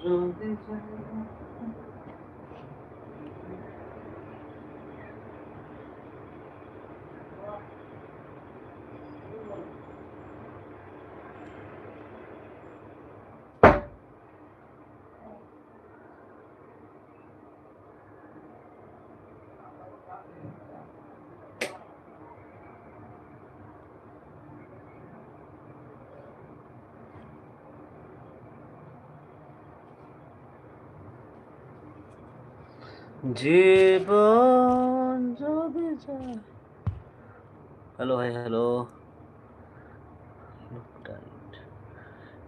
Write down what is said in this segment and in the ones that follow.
জীবন যদি যায় জীবন যদি যায়। হ্যালো ভাই হ্যালো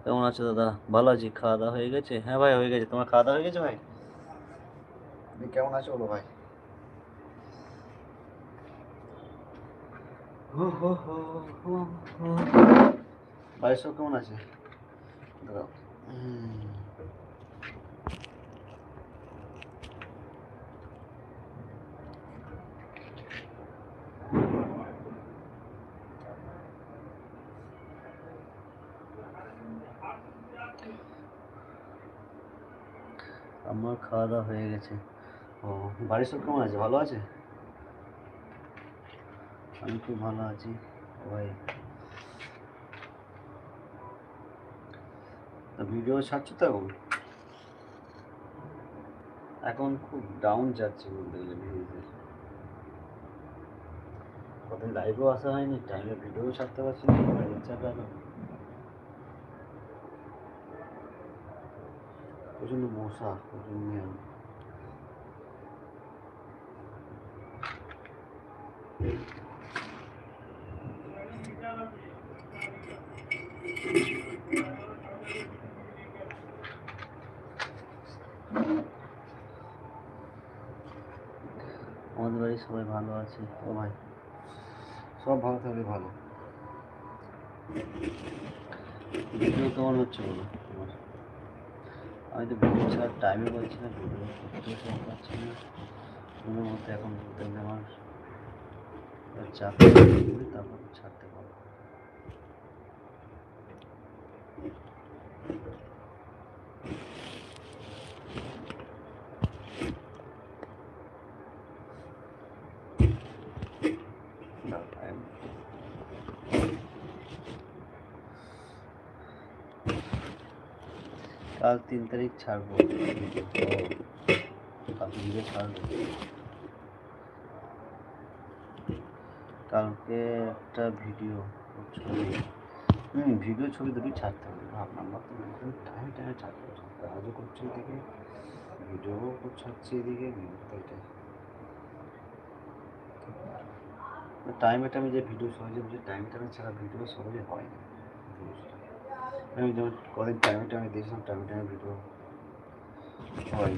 কেমন আছো দাদা? ভালো আছি? খাওয়া দাওয়া হয়ে গেছে? হ্যাঁ ভাই হয়ে গেছে। তোমার খাওয়া দাওয়া হয়ে গেছে ভাই? তুমি কেমন আছো বলো ভাই। বাড়ির সব কেমন আছে? দাঁড়াও। আমার খাওয়া দাওয়া হয়ে গেছে। ও, বাড়ির সব কেমন আছে? ভালো আছে? আমি খুব ভালো আছি। ভাই ভিডিও ছাড়ছো তো এখন? এখন খুব ডাউন যাচ্ছে বলতে গেলে ভিউজের কদিন লাইভও আসা হয়নি টাইমে ভিডিও ছাড়তে পারছি না ইচ্ছা গেল প্রচণ্ড মশা প্রচণ্ড আমাদের বাড়ির সবাই ভালো আছে ও ভাই সব ভালো থাকলে ভালো ভিডিও কেমন হচ্ছে বলো তোমার আমি তো ভিডিও ছাড়ার টাইমে বলছি না ভিডিও করতেও সব পাচ্ছি না। কোনো মধ্যে এখন বলতে আমার চাপ তারপর ছাড়তে পারব দাও, time। কাল তিন তারিখ ছাড়বো। ও, কাল ছাড়বো। কালকে একটা ভিডিও ছবি। হুম ভিডিও ছবি দুটোই ছাড়তে হবে। ভাবলাম ভাবলাম টাইম টাইমে ছাড়তে হবে। কাজও করছি এদিকে ভিডিও ছাড়ছি এদিকে টাইমে টাইমে যে ভিডিও সহজে বুঝে টাইম টাইমে ছাড়া ভিডিও সহজে হয় না। আমি যেমন কদিন টাইমে টাইমে দিয়েছিলাম টাইমে টাইমে ভিডিও হয়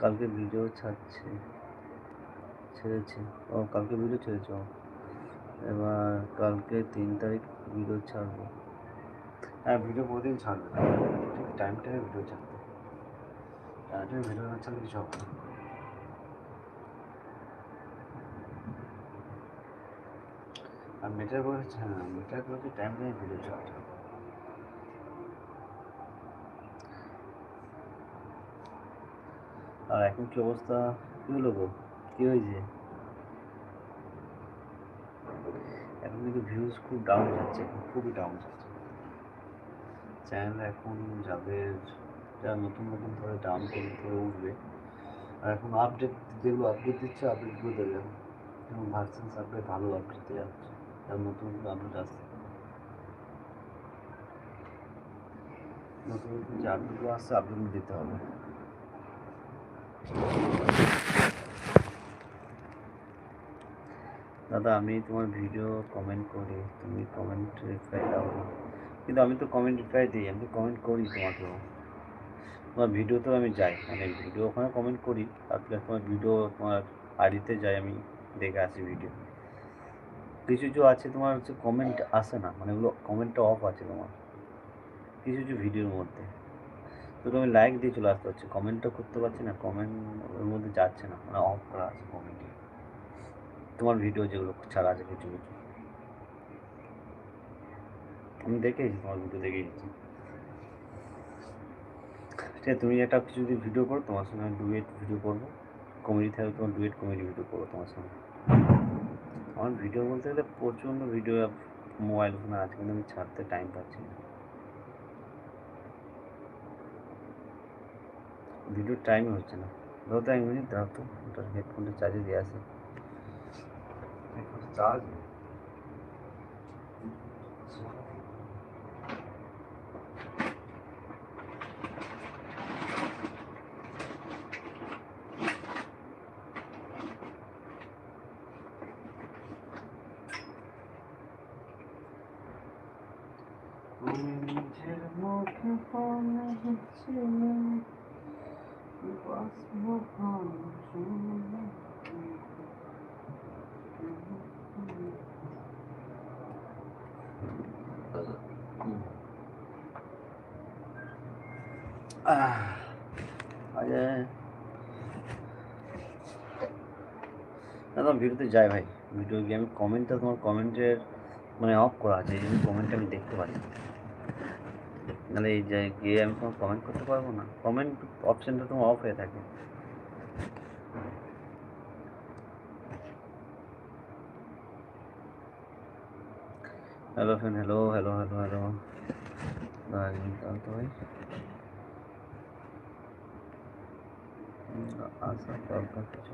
কালকে ভিডিও ছাড়ছে ছেড়েছে। ও কালকে ভিডিও ছেড়েছে এবার কালকে তিন তারিখ ভিডিও ছাড়বো। হ্যাঁ ভিডিও প্রতিদিন ছাড়বে। ঠিক টাইম টাইমে ভিডিও ছাড়বে টাইম টাইমে ভিডিও না ছাড়লে কিছু হবে না। আর মেটার করে হ্যাঁ মেটার করে টাইম টাইমে ভিডিও হবে আর এখন কি অবস্থা? কি হলো গো? কি হয়েছে? এখন কিন্তু ভিউজ খুব ডাউন যাচ্ছে, এখন খুবই ডাউন যাচ্ছে। চ্যানেল এখন যাদের, যারা নতুন নতুন ধরে ডাউন করে ধরে উঠবে, আর এখন আপডেট যেগুলো আপডেট দিচ্ছে আপডেটগুলো দেবে। এবং ভার্সেন্স আপডেট ভালো আপডেট দেওয়া হচ্ছে। যারা নতুন আপডেট আসছে নতুন যে আপডেটগুলো আসছে আপডেটগুলো দিতে হবে। দাদা, আমি তোমার ভিডিও কমেন্ট করি, তুমি কমেন্ট রিপ্লাই দাও। কিন্তু আমি তো কমেন্ট রিপ্লাই দিই, আমি কমেন্ট করি তোমাকেও। তোমার ভিডিওতেও আমি যাই মানে ভিডিও ওখানে কমেন্ট করি, আর প্লাস তোমার ভিডিও তোমার আইডিতে যাই, আমি দেখে আসি ভিডিও কিছু কিছু আছে তোমার হচ্ছে কমেন্ট আসে না মানে ওগুলো কমেন্টটা অফ আছে তোমার। কিছু কিছু ভিডিওর মধ্যে। তো তুমি লাইক দিয়ে চলে আসতে হচ্ছে কমেন্টটা করতে পারছি না কমেন্ট ওর মধ্যে যাচ্ছে না মানে অফ করা আছে কমেন্টে তোমার ভিডিও যেগুলো ছাড়া আছে কিছু কিছু। আমি দেখেছি তোমার ভিডিও দেখেছি আছে তুমি একটা কিছু যদি ভিডিও করো, তোমার সঙ্গে ডুয়েট ভিডিও করব। কমেডি থাকলে তোমার ডুয়েট কমেডি ভিডিও করব তোমার সঙ্গে। আমার ভিডিও বলতে গেলে প্রচণ্ড ভিডিও মোবাইল ফোনে আছে কিন্তু আমি ছাড়তে টাইম পাচ্ছি না। ভিডিওর টাইমই হচ্ছে না। ধরো তো এক মিনিট দাও তো। ওটার হেডফোনটা চার্জে দিয়ে আসে। চার্জ তুমি নিজের ভিডিওতে যাই ভাই। ভিডিও গিয়ে আমি কমেন্টটা তোমার কমেন্টের মানে অফ করা আছে, এই জন্য কমেন্ট আমি দেখতে পাচ্ছি। নাহলে এই যে গিয়ে আমি তোমার কমেন্ট করতে পারব না। কমেন্ট অপশানটা তোমার অফ হয়ে থাকে। Hello friend hello hello hello hello ভাই। আসা দরকার কিছু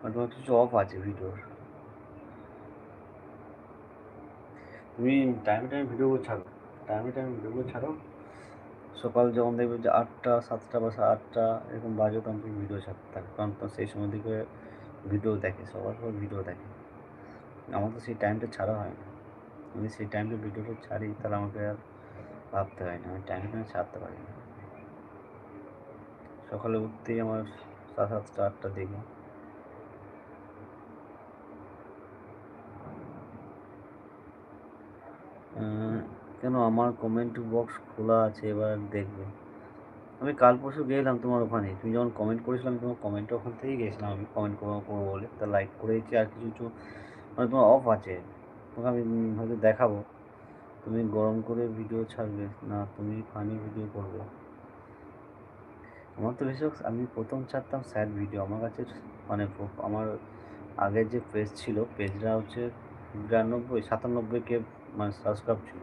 তোমার কিছু অফ আছে ভিডিওর তুমি টাইমে টাইমে ভিডিওগুলো ছাড়ো। টাইমে টাইমে ভিডিওগুলো ছাড়ো। সকাল যখন দেখবে যে আটটা, সাতটা, বা আটটা, এরকম বাজে, তখন তুমি ভিডিও ছাড়তে থাকো। কারণ তো সেই সময় দিকে ভিডিও দেখে, সবার সবার ভিডিও দেখে। আমার তো সেই টাইমটা ছাড়া হয় না। আমি সেই টাইমটা ভিডিওটা ছাড়ি, তাহলে আমাকে আর ভাবতে হয় না। আমি টাইমে টাইমে ছাড়তে পারি না। সকালে উঠতেই আমার সাত সাতটা, আটটা দেখি। কেন আমার কমেন্ট বক্স খোলা আছে, এবার দেখবে। আমি কাল পরশু গেলাম তোমার ওখানে। তুমি যখন কমেন্ট করেছিলাম তোমার কমেন্টটা ওখান থেকেই গেছিলাম। আমি কমেন্ট করব করব বলে। তা লাইক করেছি আর কিছু কিছু মানে তোমার অফ আছে। তোমাকে আমি হয়তো দেখাবো। তুমি গরম করে ভিডিও ছাড়বে। না, তুমি ফানি ভিডিও করবে। আমার তো বেশিরভাগ, আমি প্রথম ছাড়তাম স্যাড ভিডিও আমার কাছে মানে আমার আগের যে পেজ ছিল পেজটা হচ্ছে বিরানব্বই, সাতানব্বই কে মানে সাবস্ক্রাইব ছিল।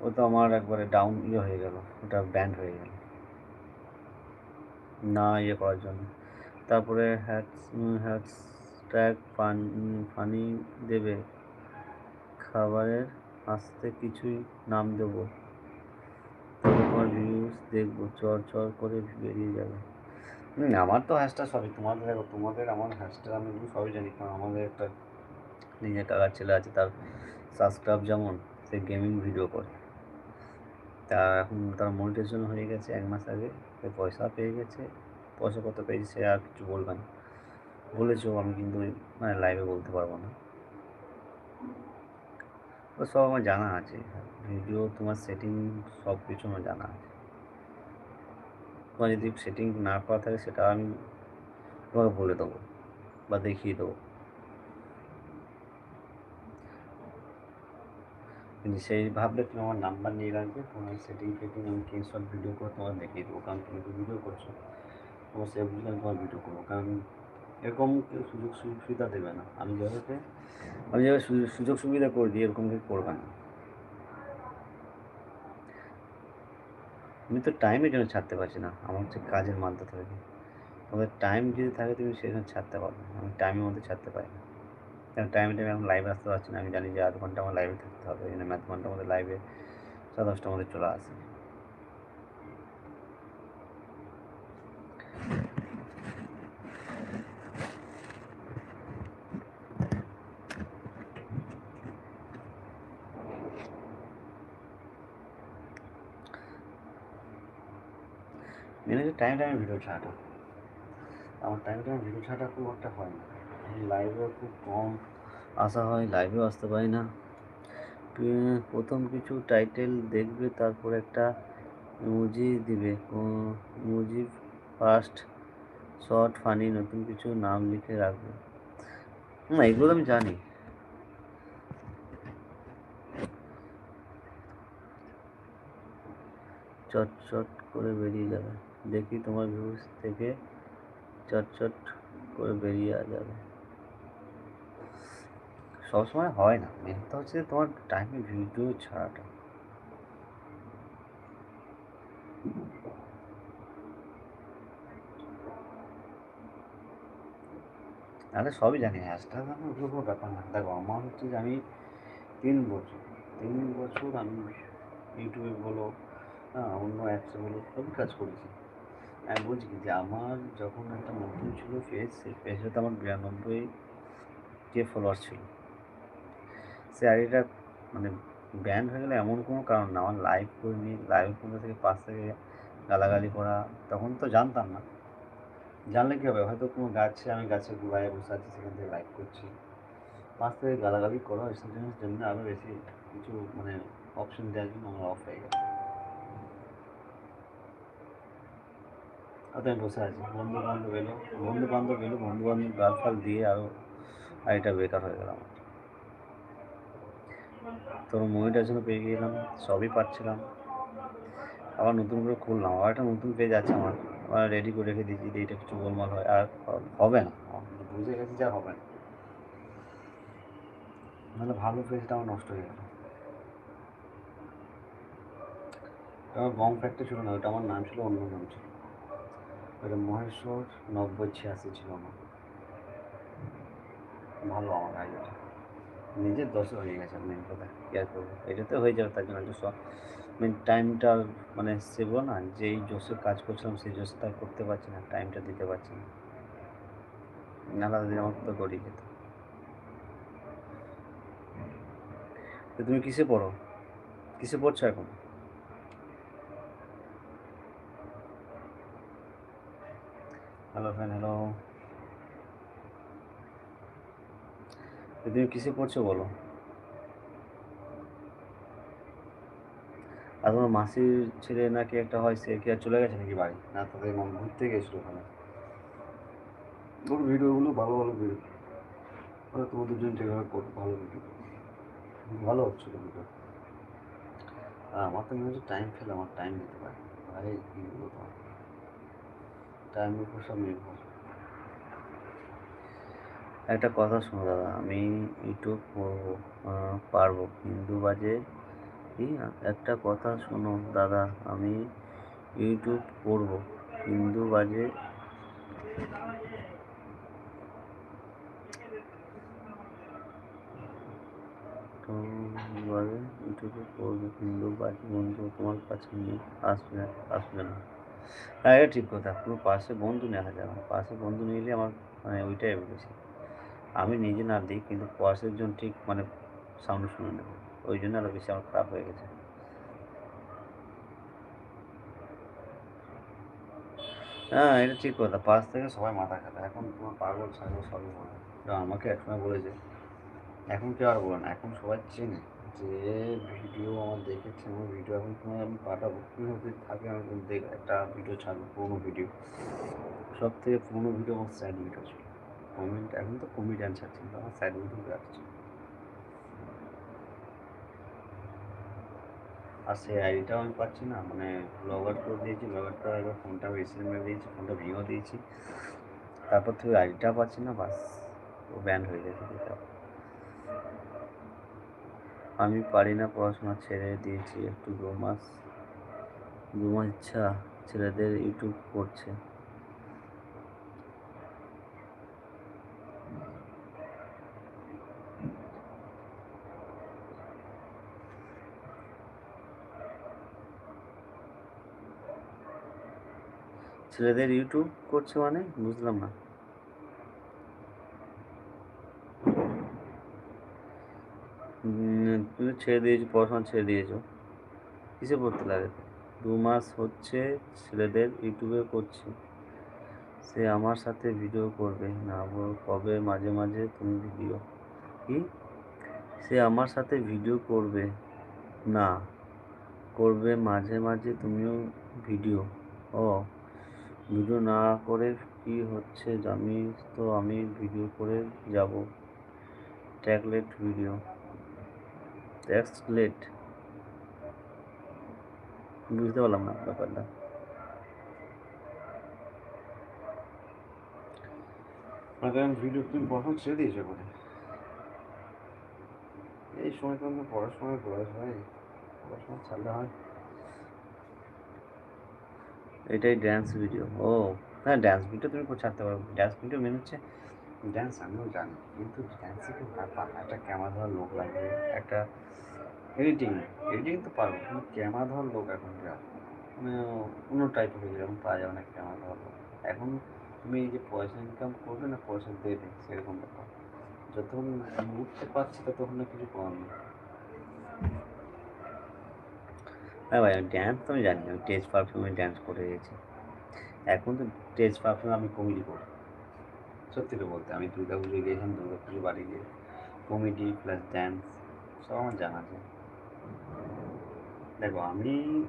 ও তো আমার একবারে ডাউন ইয়ে হয়ে গেল, ওটা ব্যান্ড হয়ে গেল। না ইয়ে করার জন্য। তারপরে হ্যাটস হ্যাশট্যাগ পান পানি দেবে। খাবারের আসতে কিছুই নাম দেবো। তোমার ভিউজ দেখব, চর চর করে বেরিয়ে যাবে। আমার তো হ্যাশট্যাগ সবই। তোমাদের দেখো, তোমাদের আমার হ্যাশট্যাগ আমি সবই জানি। কারণ আমাদের একটা নিজের কাকার ছেলে আছে, তার সাবস্ক্রাইব যেমন, সে গেমিং ভিডিও করে। তা এখন তার মনিটাইজেশন হয়ে গেছে এক মাস আগে, সে পয়সা পেয়ে গেছে। পয়সা কত পেয়েছে সে আর কিছু বলবে না। বলেছ আমি কিন্তু মানে লাইভে বলতে পারব না। ও সব আমার জানা আছে। ভিডিও তোমার সেটিং সব কিছু আমার জানা আছে। তোমার যদি সেটিং না করা থাকে, সেটা আমি তোমাকে বলে দেবো বা দেখিয়ে দেবো। কিন্তু সেই ভাবলে তুমি আমার নাম্বার নিয়ে রাখবে তোমার সেটিং ফেটিং আমি স্ক্রিনশট ভিডিও করে তোমার দেখিয়ে দেবো, কারণ তুমি তো ভিডিও করছ। তোমার সে বুঝলে আমি তোমার ভিডিও করব, কারণ এরকম কেউ সুযোগ সুবিধা দেবে না। আমি যেভাবে আমি যেভাবে সুযোগ সুবিধা করে দিই, এরকম কেউ করবে না। আমি তো টাইমের জন্য ছাড়তে পারছি না, আমার হচ্ছে কাজের মাধ্যমে। থাকে তোমাদের টাইম যদি থাকে তুমি সেখানে ছাড়তে পারবে আমি টাইমের মধ্যে ছাড়তে পারি না। কারণ টাইমে টাইমে এখন লাইভে আসতে পারছি না। আমি জানি যে আধ ঘণ্টা আমার লাইভে থাকতে হবে। এই জন্য আধ ঘণ্টার মধ্যে লাইভে সাড়ে দশটার মধ্যে চলে আসে। মেন টাইম টাইমে ভিডিও ছাড়াটা। আমার টাইম টাইমে ভিডিও ছাড়াটা খুব একটা হয় না। লাইভেও খুব কম। আসা হয় লাইভেও আসতে পারি না। প্রথম কিছু টাইটেল দেখবে, তারপর একটা ইমোজি দিবে। ইমোজি ফার্স্ট শর্ট ফানি নতুন কিছু নাম লিখে রাখবে। না, এগুলো আমি জানি। চট চট করে বেরিয়ে যাবে। দেখি তোমার ভিউজ থেকে চট চট করে বেরিয়ে যাবে। সবসময় হয় না। মেন তো হচ্ছে তোমার টাইমে ভিডিও ছাড়াটা। আরে সবই জানি হ্যাশট্যাগ আমার ওগুলো কোনো ব্যাপার না। দেখো, আমার হচ্ছে যে আমি তিন বছর তিন বছর আমি ইউটিউবে বলো অন্য অ্যাপসে বলো, সবই কাজ করেছি। আমি বলছি কি যে, আমার যখন একটা নতুন ছিল ফেস সেই ফেসে তো আমার বিরানব্বই কে ফলোয়ার ছিল। সে মানে ব্যান্ড হয়ে গেলে এমন কোনো কারণ না। আমার লাইভ করিনি লাইভ করতে থেকে পাশ থেকে গালাগালি করা, তখন তো জানতাম না। জানলে কী হবে? হয়তো কোনো গাছে আমি গাছের গোড়ায় বসে আছি, সেখান থেকে লাইভ করছি। পাশ থেকে গালাগালি করা, এসব জিনিস জন্য আরও বেশি কিছু মানে অপশন দেওয়ার জন্য আমার অফ হয়ে গেছে। আমি বসে আছি। বন্ধু বান্ধব এলো বন্ধু বান্ধব এলো বন্ধু বান্ধব গাল ফাল দিয়ে আরও আইটা বেকার হয়ে গেল আমার তোর মনিটাইজেশনও পেয়ে গেলাম, সবই পাচ্ছিলাম। আবার নতুন করে খুললাম, আবার একটা নতুন পেজ আছে আমার, আবার রেডি করে রেখে দিয়েছি যে এটা কিছু গোলমাল হয়, আর হবে না, বুঝে গেছি যা হবে না। নাহলে ভালো পেজটা আমার নষ্ট হয়ে গেল। আমার বং ফ্যাক্টর ছিল না, ওটা আমার নাম ছিল, অন্য নাম ছিল। ওটা মহেশ্বর নব্বই ছিয়াশি ছিল আমার। ভালো আমার আইডিয়াটা নিজের দোষে হয়ে গেছে মেন কথা। কী আর করব? এটাতে হয়ে যাবে, তার জন্য একটু মেন টাইমটা মানে সে বলো না, যেই জোশে কাজ করছিলাম, সেই জোশে তার করতে পারছি না টাইমটা দিতে পারছি না। আলাদা দিন আমার তো গড়িয়ে যেত। তো তুমি কিসে পড়ো? কিসে পড়ছো এখন? হ্যালো ফ্যান হ্যালো তুমি কিসে পড়ছো বলো? আর তোমার মাসির ছেলে নাকি একটা হয়, সে কি আর চলে গেছে নাকি বাড়ি? না, তাদের মন ঘুরতে গেছিল ওখানে। ওর ভিডিওগুলো ভালো ভালো ভিডিও। ওরা তোমার দুজন ভালো ভিডিও ভালো হচ্ছিল ভিডিও। আর আমার তো মনে হচ্ছে টাইম ফেলে আমার টাইম দিতে পারে। আরে কী বলব টাইমের উপর সব নির্ভর একটা কথা শোনো দাদা, আমি ইউটিউব করব পারব। হিন্দু বাজে একটা কথা শোনো দাদা, আমি ইউটিউব করব হিন্দু বাজে ইউটিউবে করব হিন্দু বাজে বন্ধু তোমার কাছে নিয়ে আসবে আসবে না। হ্যাঁ এটা ঠিক কথা, পুরো পাশে বন্ধু নেওয়া যাবে পাশে বন্ধু নিলে আমার মানে ওইটাই বলেছি আমি নিজে না দিই, কিন্তু পাশের জন্য ঠিক মানে সাউন্ড শুনে নেবে। ওই জন্য আরও বেশি আমার খারাপ হয়ে গেছে। হ্যাঁ এটা ঠিক কথা। পাশ থেকে সবাই মাথা খাবে এখন তোমার পাগল, ছাগল সবই বলে। আমাকে একসময় বলেছে এখন কেউ আর বলে না। এখন সবাই চেনে যে ভিডিও আমার দেখেছে, আমার ভিডিও এখন তোমায় আমি পাঠাবো। কীভাবে থাকে আমি দেখ, একটা ভিডিও ছাড়বো, পুরোনো ভিডিও সব থেকে পুরোনো ভিডিও আমার স্যাড ভিডিও ছিল। কমেন্ট, এখন তো কমেডিয়ান ছাড়ছি আমার স্যাড ভিডিও রাখছি আর সেই আইডিটাও আমি পাচ্ছি না মানে লগ আউট করে দিয়েছি লগ আউট করার একবার ফোনটা এসে মেরে দিয়েছি ফোনটা ভেঙেও দিয়েছি। তারপর থেকে আইডিটা পাচ্ছি না, বাস, ও ব্যান্ড হয়ে গেছে আমি পারি না পড়াশোনা, ছেড়ে দিয়েছি একটু দু মাস। দু মাস ইচ্ছা, ছেলেদের ইউটিউব করছে। ছেলেদের ইউটিউব করছে মানে? বুঝলাম না। তুমি ছেড়ে দিয়েছ, পড়াশোনা ছেড়ে দিয়েছ। কিসে পড়তে লাগে? দু মাস হচ্ছে ছেলেদের ইউটিউবে করছে। সে আমার সাথে ভিডিও করবে। না কবে মাঝে মাঝে তুমি ভিডিও কি? সে আমার সাথে ভিডিও করবে। না, করবে মাঝে মাঝে তুমিও ভিডিও ও ভিডিও না করে কি হচ্ছে জানিস তো, আমি ভিডিও করে যাব। ট্যাগলেট ভিডিও। ট্যাক্সলেট বুঝতে পারলাম না ব্যাপারটা। কারণ ভিডিও তুমি পড়াশোনা ছেড়ে দিয়েছ করে এই সময় তো পড়াশোনায় বয়স হয় পড়াশোনা ছাড়লে হয়। এটাই ড্যান্স ভিডিও ও হ্যাঁ ড্যান্স ভিডিও তুমি ছাড়তে পারো। ড্যান্স ভিডিও মেন হচ্ছে ড্যান্স আমিও জানি, কিন্তু ড্যান্সে ব্যাপার একটা ক্যামেরা ধরার লোক লাগবে একটা এডিটিং এডিটিং তো পারব, কিন্তু ক্যামেরা ধরার লোক এখন যা মানে অন্য টাইপের হয়ে যেরকম পাওয়া যাবে না ক্যামেরা ধরার লোক। এখন তুমি যে পয়সা ইনকাম করবে না পয়সা দেবে, সেরকম ব্যাপার। যতক্ষণ উঠতে পারছি ততক্ষণ না কিছু করার নেই। হ্যাঁ ভাই, আমি ড্যান্স তো আমি জানি আমি স্টেজ পারফিউমে ড্যান্স করে গেছি। এখন তো স্টেজ পারফিউম আমি কমেডি করি। সত্যি তো বলতে, আমি দুর্গা পুজো গিয়েছিলাম দুর্গা পুজো বাড়ি গিয়ে কমেডি প্লাস ড্যান্স সব আমার জানা আছে। দেখো, আমি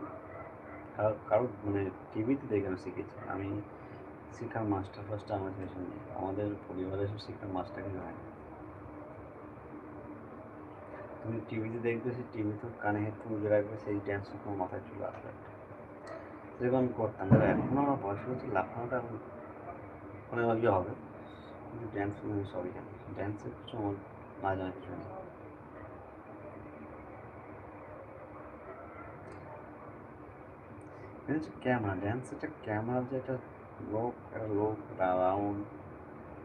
কারো- কারোর মানে টিভিতে দেখে আমি শিখেছি। আমি শিক্ষার মাস্টার ফাস্টার আমার কিছু নেই আমাদের পরিবারের শিক্ষার মাস্টার কিছু হয়। তুমি টিভিতে দেখবে সেই টিভিতে কানে হেডফোন গুঁজে রাখবে, সেই ড্যান্স তোমার মাথায় চলে আসবে। যেরকম আমি করতাম। তবে এখনও আমার বয়স হচ্ছে লাফানোটা এখন মানে ইয়ে হবে। কিন্তু ড্যান্স আমি সবই জানি। ড্যান্সের কিছু আমার না জানা কিছু নেই। হচ্ছে ক্যামেরা ড্যান্স একটা ক্যামেরার যে একটা লোক একটা লোক রাউন্ড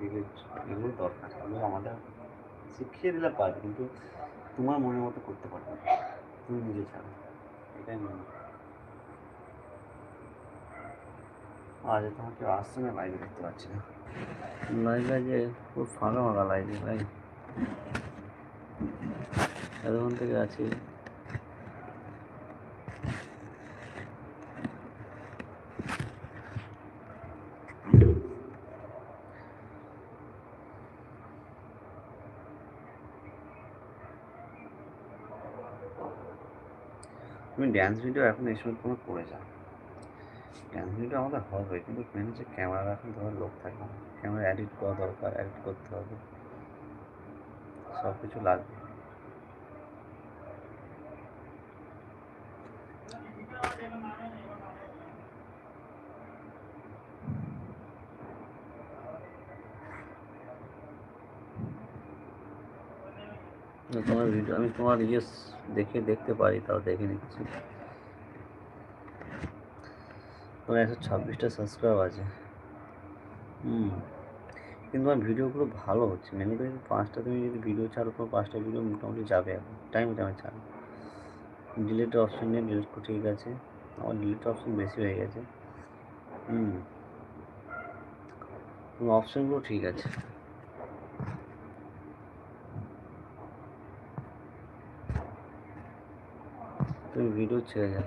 এগুলো দরকার। এগুলো আমাদের শিখিয়ে দিলে পারবে। কিন্তু তোমার মনের মতো করতে পারবে। তুমি নিজে ছাড়া এটাই মনে। আজ তোমাকে আসছে না লাইভে দেখতে পাচ্ছি না লাইভ লাগে খুব ফাঁকা ফাঁকা লাইভে ভাই এতক্ষণ থেকে আছি তুমি ড্যান্স ভিডিও এখন এই সময় তোমার করে যাও ড্যান্স ভিডিও আমাদের হবে, কিন্তু মেন হচ্ছে ক্যামেরা এখন তোমার লোক থাকে না। ক্যামেরা এডিট করা দরকার এডিট করতে হবে। সব কিছু লাগবে না, তোমার ভিডিও আমি তোমার ইয়ে দেখে দেখতে পারি, তাও দেখে নিচ্ছি। তোমার একশো ছাব্বিশটা সাবস্ক্রাইব আছে। হুম। কিন্তু আমার ভিডিওগুলো ভালো হচ্ছে। মেনু তুমি পাঁচটা তুমি যদি ভিডিও ছাড়ো, তোমার পাঁচটা ভিডিও মোটামুটি যাবে এখন। টাইম টাইমে ছাড়ো ডিলিট অপশন নিয়ে ডিলিট করে, ঠিক আছে। আমার ডিলিট অপশন বেশি হয়ে গেছে। হুম। অপশনগুলো ঠিক আছে। তুমি ভিডিও ছেড়ে যাও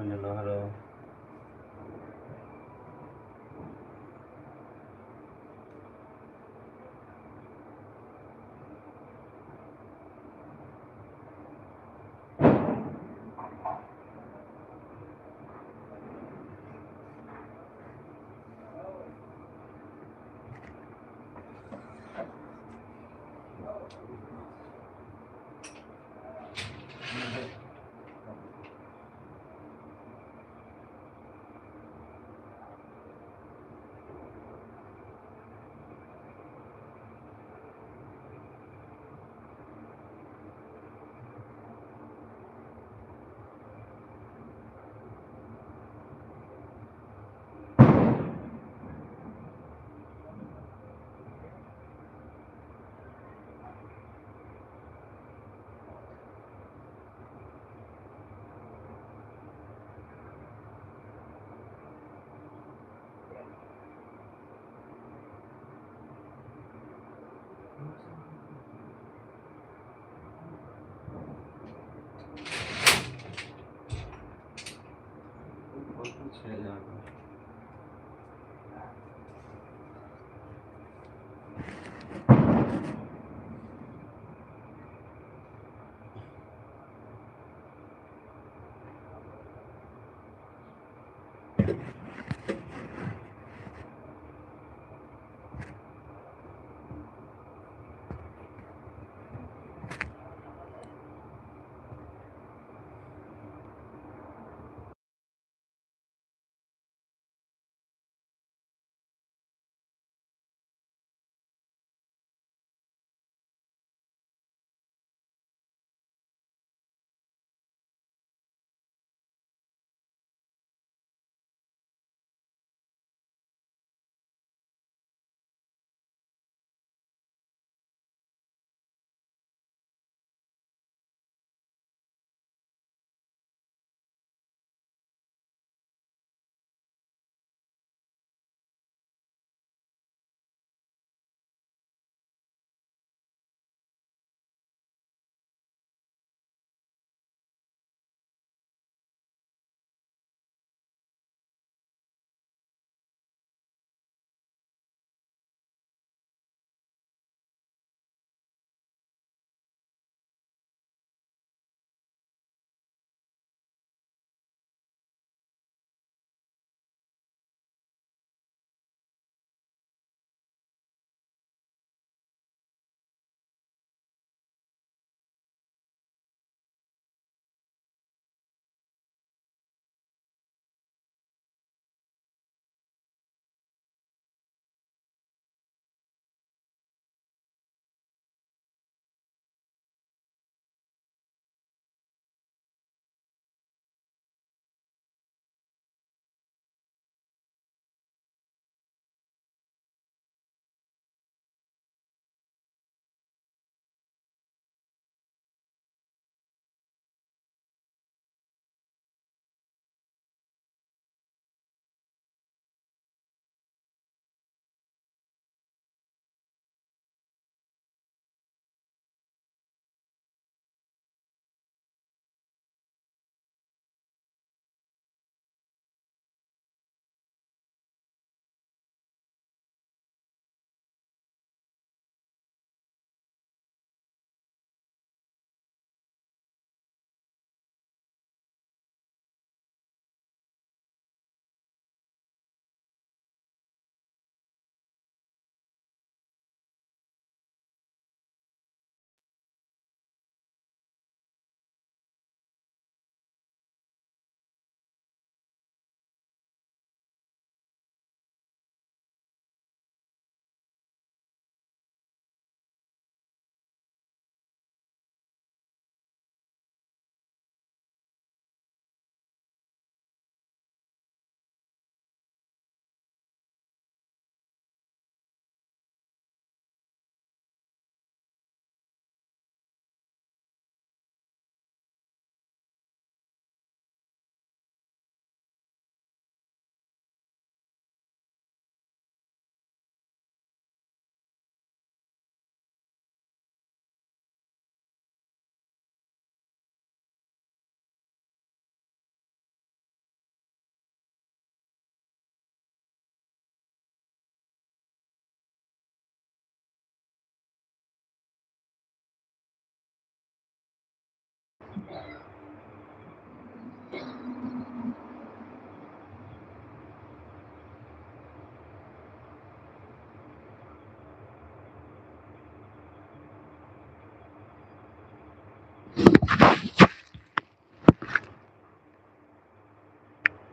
subhanallah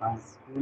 আসবে